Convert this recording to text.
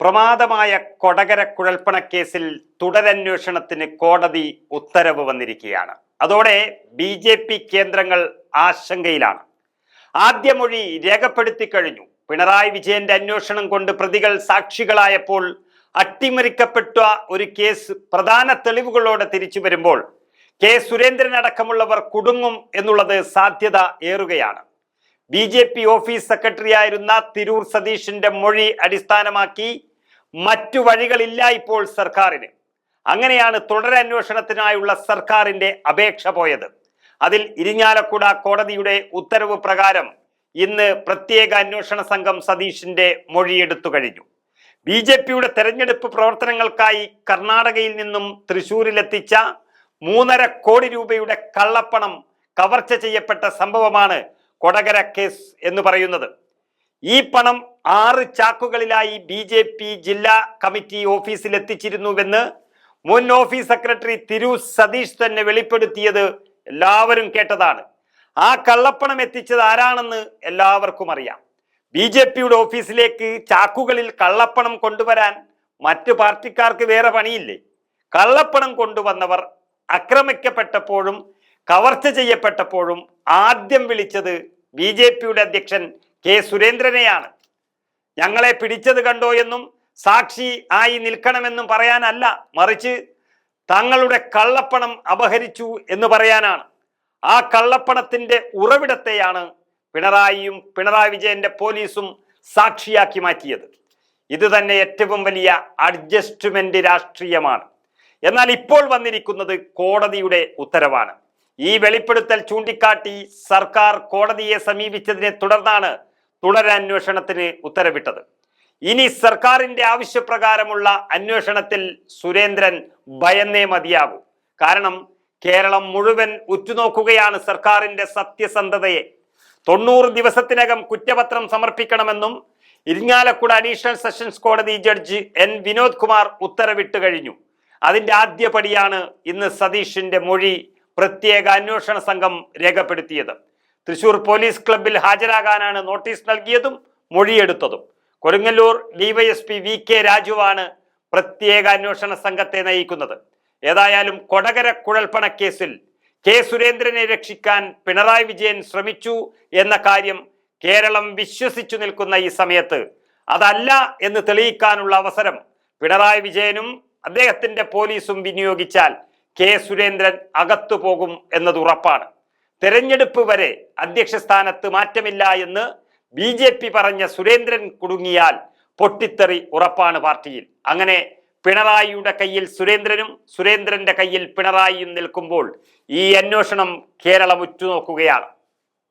പ്രമാദമായ കൊടകര കുഴൽപ്പണക്കേസിൽ തുടരന്വേഷണത്തിന് കോടതി ഉത്തരവ് വന്നിരിക്കുകയാണ്. അതോടെ ബി ജെ പി കേന്ദ്രങ്ങൾ ആശങ്കയിലാണ്. ആദ്യ മൊഴി രേഖപ്പെടുത്തി കഴിഞ്ഞു. പിണറായി വിജയന്റെ അന്വേഷണം കൊണ്ട് പ്രതികൾ സാക്ഷികളായപ്പോൾ അട്ടിമറിക്കപ്പെട്ട ഒരു കേസ് പ്രധാന തെളിവുകളോടെ തിരിച്ചു വരുമ്പോൾ കെ സുരേന്ദ്രൻ അടക്കമുള്ളവർ കുടുങ്ങും എന്നുള്ളത് സാധ്യത ഏറുകയാണ്. B J P office secretary ആയിരുന്ന തിരൂർ സതീഷിന്റെ മൊഴി അടിസ്ഥാനമാക്കി മറ്റു വഴികളില്ല ഇപ്പോൾ സർക്കാരിന്. അങ്ങനെയാണ് തുടരന്വേഷണത്തിനായുള്ള സർക്കാരിന്റെ അപേക്ഷ പോയത്. അതിൽ ഇരിഞ്ഞാലക്കുട കോടതിയുടെ ഉത്തരവ് പ്രകാരം ഇന്ന് പ്രത്യേക അന്വേഷണ സംഘം സതീഷിന്റെ മൊഴിയെടുത്തു കഴിഞ്ഞു. ബി ജെ പിയുടെ തെരഞ്ഞെടുപ്പ് പ്രവർത്തനങ്ങൾക്കായി കർണാടകയിൽ നിന്നും തൃശൂരിലെത്തിച്ച മൂന്നര കോടി രൂപയുടെ കള്ളപ്പണം കവർച്ച ചെയ്യപ്പെട്ട സംഭവമാണ് കൊടകര കേസ് എന്ന് പറയുന്നത്. ഈ പണം ആറ് ചാക്കുകളിലായി ബി ജെ പി ജില്ലാ കമ്മിറ്റി ഓഫീസിൽ എത്തിച്ചിരുന്നുവെന്ന് മുൻ ഓഫീസ് സെക്രട്ടറി തിരു സതീഷ് തന്നെ വെളിപ്പെടുത്തിയത് എല്ലാവരും കേട്ടതാണ്. ആ കള്ളപ്പണം എത്തിച്ചത് ആരാണെന്ന് എല്ലാവർക്കും അറിയാം. ബി ജെ പിയുടെ ഓഫീസിലേക്ക് ചാക്കുകളിൽ കള്ളപ്പണം കൊണ്ടുവരാൻ മറ്റു പാർട്ടിക്കാർക്ക് വേറെ പണിയില്ലേ? കള്ളപ്പണം കൊണ്ടുവന്നവർ ആക്രമിക്കപ്പെട്ടപ്പോഴും കവർച്ച ചെയ്യപ്പെട്ടപ്പോഴും ആദ്യം വിളിച്ചത് ബി ജെ പിയുടെ അധ്യക്ഷൻ കെ സുരേന്ദ്രനെയാണ്. ഞങ്ങളെ പിടിച്ചത് കണ്ടോ എന്നും സാക്ഷി ആയി നിൽക്കണമെന്നും പറയാനല്ല മറിച്ച് തങ്ങളുടെ കള്ളപ്പണം അപഹരിച്ചു എന്ന് പറയാനാണ്. ആ കള്ളപ്പണത്തിന്റെ ഉറവിടത്തെയാണ് പിണറായിയും പിണറായി വിജയന്റെ പോലീസും സാക്ഷിയാക്കി മാറ്റിയത്. ഇത് തന്നെ ഏറ്റവും വലിയ അഡ്ജസ്റ്റ്മെന്റ് രാഷ്ട്രീയമാണ്. എന്നാൽ ഇപ്പോൾ വന്നിരിക്കുന്നത് കോടതിയുടെ ഉത്തരവാണ്. ഈ വെളിപ്പെടുത്തൽ ചൂണ്ടിക്കാട്ടി സർക്കാർ കോടതിയെ സമീപിച്ചതിനെ തുടർന്നാണ് തുടരന്വേഷണത്തിന് ഉത്തരവിട്ടത്. ഇനി സർക്കാരിന്റെ ആവശ്യപ്രകാരമുള്ള അന്വേഷണത്തിൽ സുരേന്ദ്രൻ ഭയന്നേ മതിയാകൂ കാരണം കേരളം മുഴുവൻ ഉറ്റുനോക്കുകയാണ് സർക്കാരിന്റെ സത്യസന്ധതയെ. തൊണ്ണൂറ് ദിവസത്തിനകം കുറ്റപത്രം സമർപ്പിക്കണമെന്നും ഇരിങ്ങാലക്കുട അഡീഷണൽ സെഷൻസ് കോടതി ജഡ്ജ് എൻ വിനോദ് കുമാർ ഉത്തരവിട്ട് കഴിഞ്ഞു. അതിന്റെ ആദ്യപടിയാണ് ഇന്ന് സതീഷിന്റെ മൊഴി പ്രത്യേക അന്വേഷണ സംഘം രേഖപ്പെടുത്തിയത്. തൃശൂർ പോലീസ് ക്ലബിൽ ഹാജരാകാനാണ് നോട്ടീസ് നൽകിയതും മൊഴിയെടുത്തതും. കൊടുങ്ങല്ലൂർ ഡിവൈഎസ്പി വി കെ രാജുവാണ് പ്രത്യേക അന്വേഷണ സംഘത്തെ നയിക്കുന്നത്. ഏതായാലും കൊടകര കുഴൽപ്പണ കേസിൽ കെ സുരേന്ദ്രനെ രക്ഷിക്കാൻ പിണറായി വിജയൻ ശ്രമിച്ചു എന്ന കാര്യം കേരളം വിശ്വസിച്ചു നിൽക്കുന്ന ഈ സമയത്ത് അതല്ല എന്ന് തെളിയിക്കാനുള്ള അവസരം പിണറായി വിജയനും അദ്ദേഹത്തിന്റെ പോലീസും വിനിയോഗിച്ചാൽ കെ സുരേന്ദ്രൻ അകത്തു പോകും എന്നത് ഉറപ്പാണ്. തെരഞ്ഞെടുപ്പ് വരെ അധ്യക്ഷ സ്ഥാനത്ത് മാറ്റമില്ല എന്ന് ബി ജെ പി പറഞ്ഞ സുരേന്ദ്രൻ കുടുങ്ങിയാൽ പൊട്ടിത്തെറി ഉറപ്പാണ് പാർട്ടിയിൽ. അങ്ങനെ പിണറായിയുടെ കയ്യിൽ സുരേന്ദ്രനും സുരേന്ദ്രന്റെ കയ്യിൽ പിണറായിയും നിൽക്കുമ്പോൾ ഈ അന്വേഷണം കേരളം ഉറ്റുനോക്കുകയാണ്.